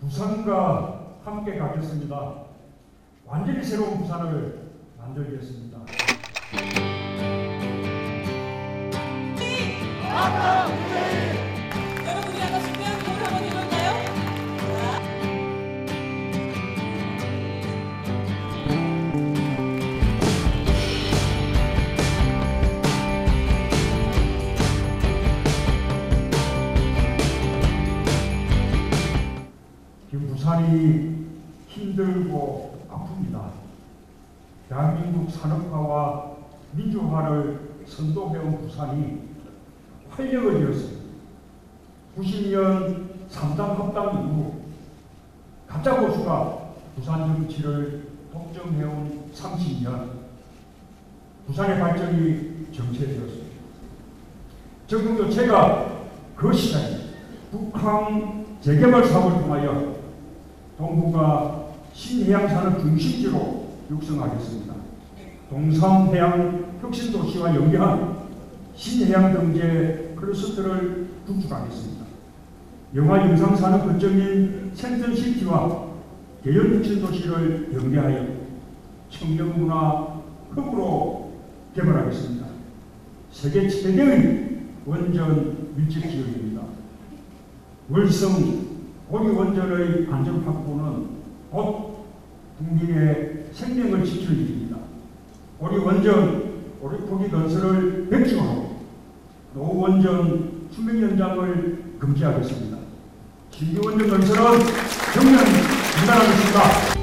부산과 함께 가겠습니다. 완전히 새로운 부산을 만들겠습니다. 지금 부산이 힘들고 아픕니다. 대한민국 산업화와 민주화를 선도해온 부산이 활력을 잃었습니다. 90년 3당 합당 이후 가짜 보수가 부산 정치를 독점해온 30년 부산의 발전이 정체되었습니다. 정부 교체가 그 시간에 북한 재개발 사업을 통하여 동부가 신해양산업 중심지로 육성하겠습니다. 동삼해양 혁신도시와 연계한 신해양 경제 클러스터를 구축하겠습니다. 영화 영상 산업 거점인 센트시티와 대연 혁신도시를 연계하여 청년문화 흡으로 개발하겠습니다. 세계 최대의 원전 밀집 지역입니다. 월성 고리 원전의 안전 확보는 곧 국민의 생명을 지킬 일입니다. 고리 원전 고리 포기 건설을 백지화하고 노후 원전 수명 연장을 금지하겠습니다. 신규 원전 건설은 정면 중단하겠습니다.